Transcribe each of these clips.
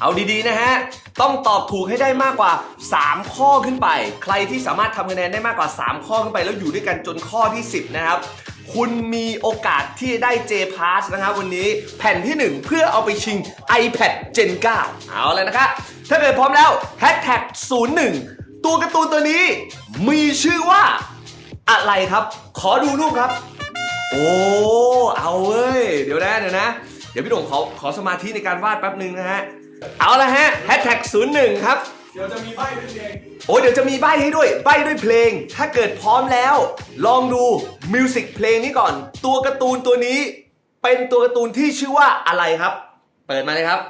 เอาดีๆนะฮะ ต้องตอบถูกให้ได้มากกว่า 3 ข้อขึ้นไป ใครที่สามารถทำคะแนนได้มากกว่า 3 ข้อขึ้นไป แล้วอยู่ด้วยกันจนข้อที่ 10 นะครับ คุณมีโอกาสที่ได้ J Pass นะครับวันนี้แผ่นที่ 1 เพื่อเอาไปชิง iPad Gen 9 เอาเลยนะครับถ้าเกิดพร้อมแล้ว Hashtag 01 ตัวการ์ตูนตัวนี้ มีชื่อว่า อะไรครับ ขอดูรูปครับ โอ้ เอาเว้ย เดี๋ยวนะเดี๋ยวนะ ดี๋ยวพี่โด่งขอขอสมาธิในการวาดแป๊บหนึ่งนะฮะ เอาละฮะแฮชแท็กศูนย์หนึ่งครับ เดี๋ยวจะมีใบเป็นเพลงโอ้เดี๋ยวจะมีใบให้ด้วย ใบด้วยเพลง ถ้าเกิดพร้อมแล้ว ลองดูมิวสิกเพลงนี้ก่อน ตัวการ์ตูนตัวนี้ เป็นตัวการ์ตูนที่ชื่อว่าอะไรครับ เปิดมาเลยครับ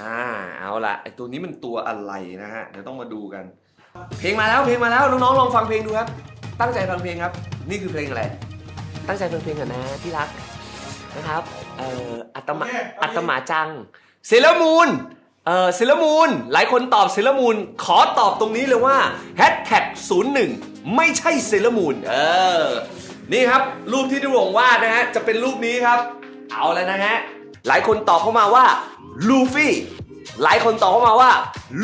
อ่า เอาละไอตัวนี้มันตัวอะไรนะฮะ เดี๋ยวต้องมาดูกัน เพลงมาแล้ว เพลงมาแล้ว น้องๆ ลองฟังเพลงดูครับ ตั้งใจฟังเพลงครับ นี่คือเพลงอะไร ตั้งใจฟังเพลงก่อนนะที่รัก นะครับเอ่ออัตมาอัตมาจังเซเลมูนเอ่อเซเลมูนหลายคนตอบเซเลมูนขอตอบตรงนี้เลยว่าแฮชแท็ก01ไม่ใช่เซเลมูนเออนี่ครับ รูปที่ดิวงวาดนะฮะจะเป็นรูปนี้ครับ เอาแล้วนะฮะหลายคนตอบเข้ามาว่าลูฟี่หลายคนตอบเข้ามาว่า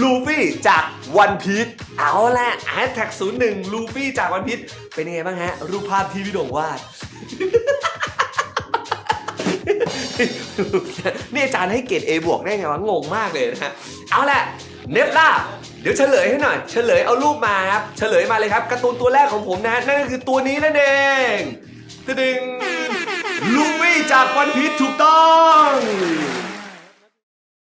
ลูฟี่จากวันพีชเอาละแฮชแท็ก01ลูฟี่จากวันพีชเป็นยังไงบ้างฮะ รูปภาพที่พี่โด่งวาด นี่อาจารย์ให้เกรด A บวกได้ไงวะงงมากเลยนะฮะเอาละเนฟล่าเดี๋ยวเฉลยให้หน่อย เฉลยเอารูปมาครับ เฉลยมาเลยครับการ์ตูนตัวแรกของผมนะ นั่นก็คือตัวนี้นั่นเองตึดึงลูฟี่จากวันพีชถูกต้อง